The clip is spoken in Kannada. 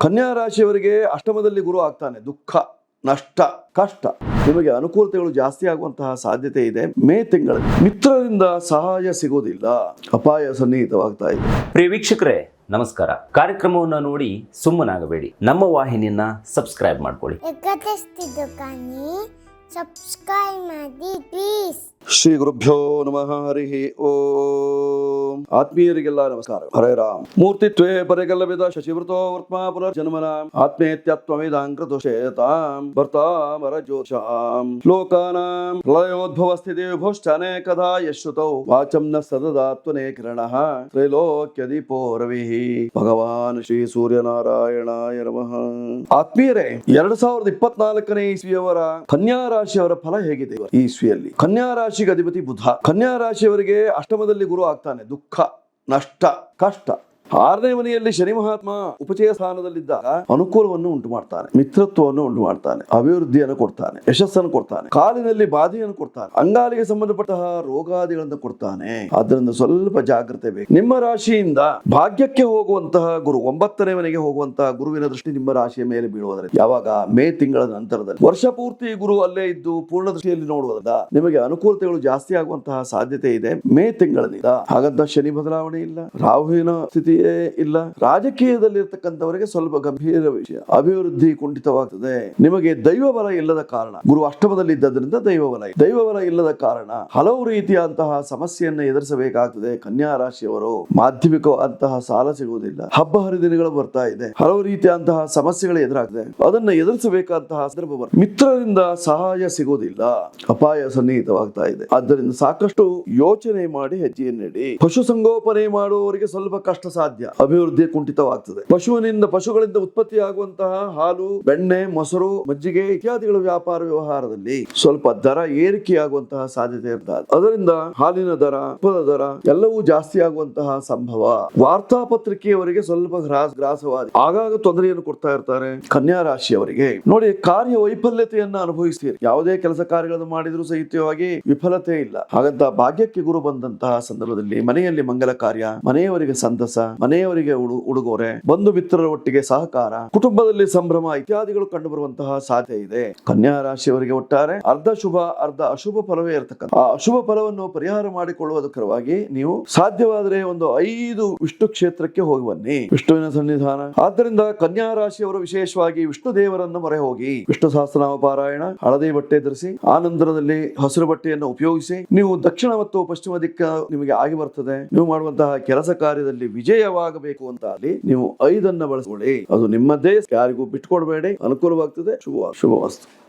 ಕನ್ಯಾ ರಾಶಿಯವರಿಗೆ ಅಷ್ಟಮದಲ್ಲಿ ಗುರು ಆಗ್ತಾನೆ. ದುಃಖ ನಷ್ಟ ಕಷ್ಟ. ನಿಮಗೆ ಅನುಕೂಲತೆಗಳು ಜಾಸ್ತಿ ಆಗುವಂತಹ ಸಾಧ್ಯತೆ ಇದೆ. ಮೇ ತಿಂಗಳಲ್ಲಿ ಮಿತ್ರರಿಂದ ಸಹಾಯ ಸಿಗೋದಿಲ್ಲ ಅಪಾಯ ಸನ್ನಿಹಿತವಾಗ್ತಾ ಇದೆ. ಪ್ರಿಯ ವೀಕ್ಷಕರೇ ನಮಸ್ಕಾರ. ಕಾರ್ಯಕ್ರಮವನ್ನು ನೋಡಿ ಸುಮ್ಮನಾಗಬೇಡಿ. ನಮ್ಮ ವಾಹಿನಿಯನ್ನ ಸಬ್ಸ್ಕ್ರೈಬ್ ಮಾಡ್ಕೊಳ್ಳಿ. ಸಬ್ಸ್ಕ್ರೈಬ್ ಮಾಡಿ ಪ್ಲೀಸ್ ಶ್ರೀ ಗುರುಭ್ಯೋ ನಮಃ ಹರಿ ಓಂ. ಆತ್ಮೀಯರಿಗೆಲ್ಲ ನಮಸ್ಕಾರ ಹರೇ ರಾಮ್. ಮೂರ್ತಿತ್ವೇ ಪರೆಗಲ್ಲವಿದ ಶಶಿವೃತೋ ವರ್ತ್ಮಾ ಪುನರ್ಜನ್ಮನ. ಆತ್ಮೇತ್ಯತ್ವಮಿದಾಂಕೃತುಷೇತಾಂ ಭರ್ತಾಮರ ಜ್ಯೋಷಾಂ ಲೋಕಾನಾಂ. ಪ್ರಳಯೋದ್ಭವ ಸ್ಥಿತಿ ವಿಭುಶ್ಚನೆ ಕಥಾ ಯಶ್ರುತೌ. ವಾಚಂ ನ ಕಿರಣಃ. ತ್ರೈಲೋಕ್ಯ ದೀಪೋ ಭಗವಾನ್ ಶ್ರೀ ಸೂರ್ಯನಾರಾಯಣಾಯ ನಮಃ. ಆತ್ಮೀಯರೇ, ಎರಡ್ ಸಾವಿರದ ಇಪ್ಪತ್ನಾಲ್ಕನೇ ಇಸ್ವಿಯವರ ಕನ್ಯಾ ರಾಶಿಯವರ ಫಲ ಹೇಗಿದೆ ಈ ಇಸ್ವಿಯಲ್ಲಿ. ಕನ್ಯಾ ರಾಶಿಗೆ ಅಧಿಪತಿ ಬುಧ. ಕನ್ಯಾ ರಾಶಿಯವರಿಗೆ ಅಷ್ಟಮದಲ್ಲಿ ಗುರು ಆಗ್ತಾನೆ. ದುಃಖ ನಷ್ಟ ಕಷ್ಟ ಆರನೇ ಮನೆಯಲ್ಲಿ ಶನಿ ಮಹಾತ್ಮ ಉಪಚಯ ಸ್ಥಾನದಲ್ಲಿದ್ದಾಗ ಅನುಕೂಲವನ್ನು ಉಂಟು ಮಾಡ್ತಾನೆ ಮಿತ್ರತ್ವವನ್ನು ಉಂಟು ಮಾಡ್ತಾನೆ ಅಭಿವೃದ್ಧಿಯನ್ನು ಕೊಡ್ತಾನೆ, ಯಶಸ್ಸನ್ನು ಕೊಡ್ತಾನೆ, ಕಾಲಿನಲ್ಲಿ ಬಾಧೆಯನ್ನು ಕೊಡ್ತಾನೆ, ಅಂಗಾಲಿಗೆ ಸಂಬಂಧಪಟ್ಟ ರೋಗಾದಿಗಳನ್ನು ಕೊಡ್ತಾನೆ. ಅದರಿಂದ ಸ್ವಲ್ಪ ಜಾಗ್ರತೆ ಬೇಕು. ನಿಮ್ಮ ರಾಶಿಯಿಂದ ಭಾಗ್ಯಕ್ಕೆ ಹೋಗುವಂತಹ ಗುರು, ಒಂಬತ್ತನೇ ಮನೆಗೆ ಹೋಗುವಂತಹ ಗುರುವಿನ ದೃಷ್ಟಿ ನಿಮ್ಮ ರಾಶಿಯ ಮೇಲೆ ಬೀಳುವುದರಿಂದ, ಯಾವಾಗ? ಮೇ ತಿಂಗಳ ನಂತರದಲ್ಲಿ. ವರ್ಷ ಪೂರ್ತಿ ಗುರು ಅಲ್ಲೇ ಇದ್ದು ಪೂರ್ಣ ದೃಷ್ಟಿಯಲ್ಲಿ ನೋಡುವುದರಿಂದ ನಿಮಗೆ ಅನುಕೂಲತೆಗಳು ಜಾಸ್ತಿ ಆಗುವಂತಹ ಸಾಧ್ಯತೆ ಇದೆ ಮೇ ತಿಂಗಳಿಂದ ಹಾಗಂತ ಶನಿ ಬದಲಾವಣೆ ಇಲ್ಲ. ರಾಹುವಿನ ಇಲ್ಲ. ರಾಜಕೀಯದಲ್ಲಿ ಇರ್ತಕ್ಕಂಥವರಿಗೆ ಸ್ವಲ್ಪ ಗಂಭೀರ ವಿಷಯ. ಅಭಿವೃದ್ಧಿ ಕುಂಠಿತವಾಗ್ತದೆ. ನಿಮಗೆ ದೈವ ಬಲ ಇಲ್ಲದ ಕಾರಣ. ಗುರು ಅಷ್ಟಮದಲ್ಲಿ ಇದ್ದದ್ರಿಂದ ದೈವ ಬಲ. ದೈವ ಬಲ ಇಲ್ಲದ ಕಾರಣ ಹಲವು ರೀತಿಯಂತಹ ಸಮಸ್ಯೆಯನ್ನು ಎದುರಿಸಬೇಕಾಗ್ತದೆ ಕನ್ಯಾ ರಾಶಿಯವರು. ಮಾಧ್ಯಮಿಕವಾದಂತಹ ಸಾಲ ಸಿಗುವುದಿಲ್ಲ. ಹಬ್ಬ ಹರಿದಿನಗಳು ಬರ್ತಾ ಇದೆ. ಹಲವು ರೀತಿಯಂತಹ ಸಮಸ್ಯೆಗಳು ಎದುರಾಗ್ತದೆ. ಅದನ್ನ ಎದುರಿಸಬೇಕಾದಂತಹ ಸಂದರ್ಭ. ಮಿತ್ರರಿಂದ ಸಹಾಯ ಸಿಗುವುದಿಲ್ಲ. ಅಪಾಯ ಸನ್ನಿಹಿತವಾಗ್ತಾ ಇದೆ. ಆದ್ದರಿಂದ ಸಾಕಷ್ಟು ಯೋಚನೆ ಮಾಡಿ ಹೆಜ್ಜೆಯನ್ನಿಡಿ. ಪಶು ಸಂಗೋಪನೆ ಮಾಡುವವರಿಗೆ ಸ್ವಲ್ಪ ಕಷ್ಟ ಸಾಧ್ಯ. ಅಭಿವೃದ್ಧಿ ಕುಂಠಿತವಾಗ್ತದೆ. ಪಶುವಿನಿಂದ ಪಶುಗಳಿಂದ ಉತ್ಪತ್ತಿಯಾಗುವಂತಹ ಹಾಲು, ಬೆಣ್ಣೆ, ಮೊಸರು, ಮಜ್ಜಿಗೆ ಇತ್ಯಾದಿಗಳ ವ್ಯಾಪಾರ ವ್ಯವಹಾರದಲ್ಲಿ ಸ್ವಲ್ಪ ದರ ಏರಿಕೆಯಾಗುವಂತಹ ಸಾಧ್ಯತೆ ಇರ್ತದೆ. ಅದರಿಂದ ಹಾಲಿನ ದರ ತುಪ್ಪದ ದರ ಎಲ್ಲವೂ ಜಾಸ್ತಿ ಆಗುವಂತಹ ಸಂಭವ. ವಾರ್ತಾಪತ್ರಿಕೆಯವರಿಗೆ ಸ್ವಲ್ಪ ಗ್ರಾಸ್, ಗ್ರಾಸವಾದ. ಆಗಾಗ ತೊಂದರೆಯನ್ನು ಕೊಡ್ತಾ ಇರ್ತಾರೆ ಕನ್ಯಾ ರಾಶಿಯವರಿಗೆ ನೋಡಿ, ಕಾರ್ಯ ವೈಫಲ್ಯತೆಯನ್ನ ಅನುಭವಿಸ್ತೀರಿ. ಯಾವುದೇ ಕೆಲಸ ಕಾರ್ಯಗಳನ್ನು ಮಾಡಿದ್ರು ಸಹಿತವಾಗಿ ವಿಫಲತೆ ಇಲ್ಲ. ಹಾಗಂತ ಭಾಗ್ಯಕ್ಕೆ ಗುರು ಬಂದಂತಹ ಸಂದರ್ಭದಲ್ಲಿ ಮನೆಯಲ್ಲಿ ಮಂಗಲ ಕಾರ್ಯ ಮನೆಯವರಿಗೆ ಸಂತಸ ಮನೆಯವರಿಗೆ ಉಡು, ಉಡುಗೊರೆ ಬಂಧು ಮಿತ್ರರ ಒಟ್ಟಿಗೆ ಸಹಕಾರ, ಕುಟುಂಬದಲ್ಲಿ ಸಂಭ್ರಮ ಇತ್ಯಾದಿಗಳು ಕಂಡು ಬರುವಂತಹ ಸಾಧ್ಯತೆ ಇದೆ. ಕನ್ಯಾ ರಾಶಿಯವರಿಗೆ ಒಟ್ಟಾರೆ ಅರ್ಧ ಶುಭ, ಅರ್ಧ ಅಶುಭ ಫಲವೇ ಇರತಕ್ಕಂಥ ಆ ಅಶುಭ ಫಲವನ್ನು ಪರಿಹಾರ ಮಾಡಿಕೊಳ್ಳುವುದಕ್ಕರವಾಗಿ ನೀವು ಸಾಧ್ಯವಾದರೆ ಒಂದು ಐದು ವಿಷ್ಣು ಕ್ಷೇತ್ರಕ್ಕೆ ಹೋಗಿ ಬನ್ನಿ ವಿಷ್ಣುವಿನ ಸನ್ನಿಧಾನ. ಆದ್ದರಿಂದ ಕನ್ಯಾ ರಾಶಿಯವರು ವಿಶೇಷವಾಗಿ ವಿಷ್ಣು ದೇವರನ್ನು ಮೊರೆ ಹೋಗಿ ವಿಷ್ಣು ಸಹಸ್ರನಾಮ ಪಾರಾಯಣ, ಹಳದಿ ಬಟ್ಟೆ ಧರಿಸಿ ಆನಂತರದಲ್ಲಿ ನಂತರದಲ್ಲಿ ಹಸಿರು ಬಟ್ಟೆಯನ್ನು ಉಪಯೋಗಿಸಿ, ನೀವು ದಕ್ಷಿಣ ಮತ್ತು ಪಶ್ಚಿಮ ದಿಕ್ಕ ನಿಮಗೆ ಆಗಿ ಬರ್ತದೆ. ನೀವು ಮಾಡುವಂತಹ ಕೆಲಸ ಕಾರ್ಯದಲ್ಲಿ ವಿಜಯವಾಗಬೇಕು ಅಂತ ಅಲ್ಲಿ ನೀವು ಐದನ್ನ ಬಳಸ್ಕೊಳ್ಳಿ. ಅದು ನಿಮ್ಮದೇ ಯಾರಿಗೂ ಬಿಟ್ಕೊಡ್ಬೇಡಿ ಅನುಕೂಲವಾಗ್ತದೆ. ಶುಭ ಶುಭವಾಸ್ತು